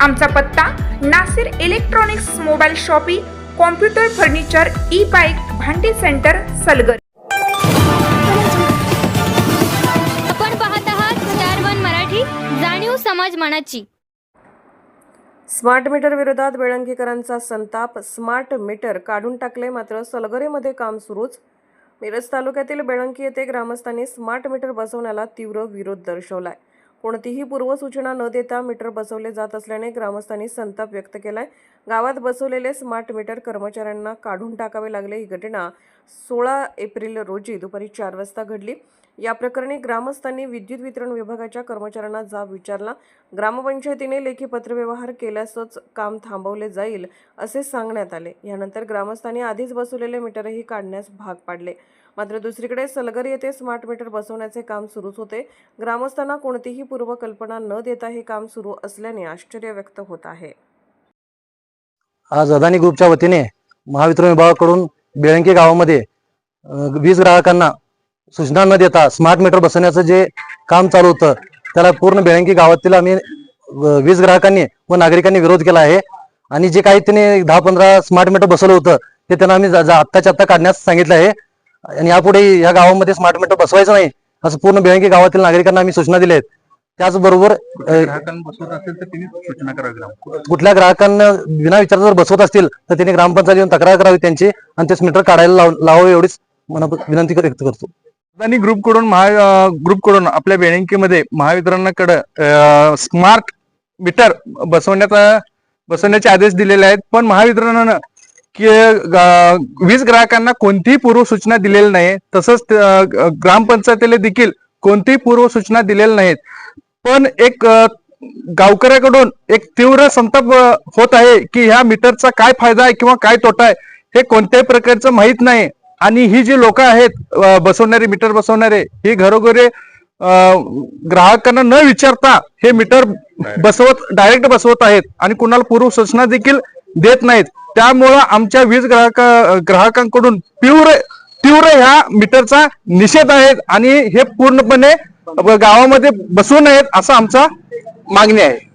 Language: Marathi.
आमचा पत्ता Nasir electronics mobile shoppy computer furniture e bike भांडी सेंटर सलगर. आपण पाहत आहात स्टार वन मराठी जाणीव समाज मनाची. स्मार्ट मीटर विरोधात बेळंकीकरांचा संताप स्मार्ट मीटर काढून टाकले मात्र सलगरेमध्ये काम सुरूच. मिरज तालुक्यातील बेळंकी येथे ग्रामस्थांनी स्मार्ट मीटर बसवण्याला तीव्र विरोध दर्शवलाय. कोणतीही पूर्वसूचना न देता मीटर बसवले जात असल्याने ग्रामस्थांनी संताप व्यक्त केलाय. गावात बसवलेले स्मार्ट मीटर कर्मचाऱ्यांना काढून टाकावे लागले. ही घटना सोळा एप्रिल रोजी दुपारी चार वाजता घडली. या प्रकरणी ग्रामस्थांनी विद्युत वितरण विभागाच्या कर्मचाऱ्यांना जाब विचारला. ग्रामपंचायतीने लेखी पत्रव्यवहार केल्यासच काम थांबवले जाईल असे सांगण्यात आले. यानंतर ग्रामस्थांनी आधीच बसवलेले मीटरही काढण्यास भाग पाडले. मात्र दुसरीकडे सलगर येथे स्मार्ट मीटर बसवण्याचे काम सुरूच होते. ग्रामस्थांना कोणतीही पूर्वकल्पना न देता हे काम सुरू असल्याने आश्चर्य व्यक्त होत आहे. आज अदानी ग्रुपच्या वतीने महावितरण विभागाकडून बेळंकी गावामध्ये वीज ग्राहकांना सूचना न देता स्मार्ट मीटर बसवण्याचं जे काम चालू होतं त्याला पूर्ण बेळंकी गावातील आम्ही वीज ग्राहकांनी व नागरिकांनी विरोध केला आहे. आणि जे काही त्यांनी दहा पंधरा स्मार्ट मीटर बसवलं होतं ते त्यांना आम्ही आत्ताच्या आत्ता काढण्यास सांगितलं आहे. आणि यापुढे या गावामध्ये स्मार्ट मीटर बसवायचं नाही असं पूर्ण बेळंकी गावातील नागरिकांना आम्ही सूचना दिल्या आहेत. त्याचबरोबर अं, ग्राहकांना बसवत असेल तर त्यांनी सूचना करावी ग्राम कुठल्या ग्राहकांना विना विचार जर बसवत असतील तर त्यांनी ग्रामपंचायत येऊन तक्रार करावी त्यांची आणि ते मीटर काढायला लाव- लावावे एवढीच मना विनंती व्यक्त करतो. अदानी ग्रुपकडून महा ग्रुपकडून आपल्या बँकेमध्ये महावितरणाकडे स्मार्ट मीटर बसवण्याचा बसवण्याचे आदेश दिलेले आहेत. पण महावितरणानं वीज ग्राहकांना कोणतीही पूर्व सूचना दिलेली नाही. तसंच ग्रामपंचायतीला देखील कोणतीही पूर्व सूचना दिलेल्या नाहीत. पण एक गावकऱ्याकडून एक तीव्र संताप होत आहे की ह्या मीटरचा काय फायदा आहे किंवा काय तोटा आहे हे कोणत्याही प्रकारचं माहीत नाही. आणि ही जी लोक आहेत बसवणारे मीटर बसवणारे ही घरोघरी ग्राहकांना न विचारता हे मीटर बसवत डायरेक्ट बसवत आहेत आणि कुणाला पूर्व सूचना देखील देत नाहीत. त्यामुळं आमच्या वीज ग्राहक ग्राहकांकडून तीव्र तीव्र ह्या मीटरचा निषेध आहे आणि हे पूर्णपणे गावामध्ये बसू नयेत असं आमचा मागणी आहे.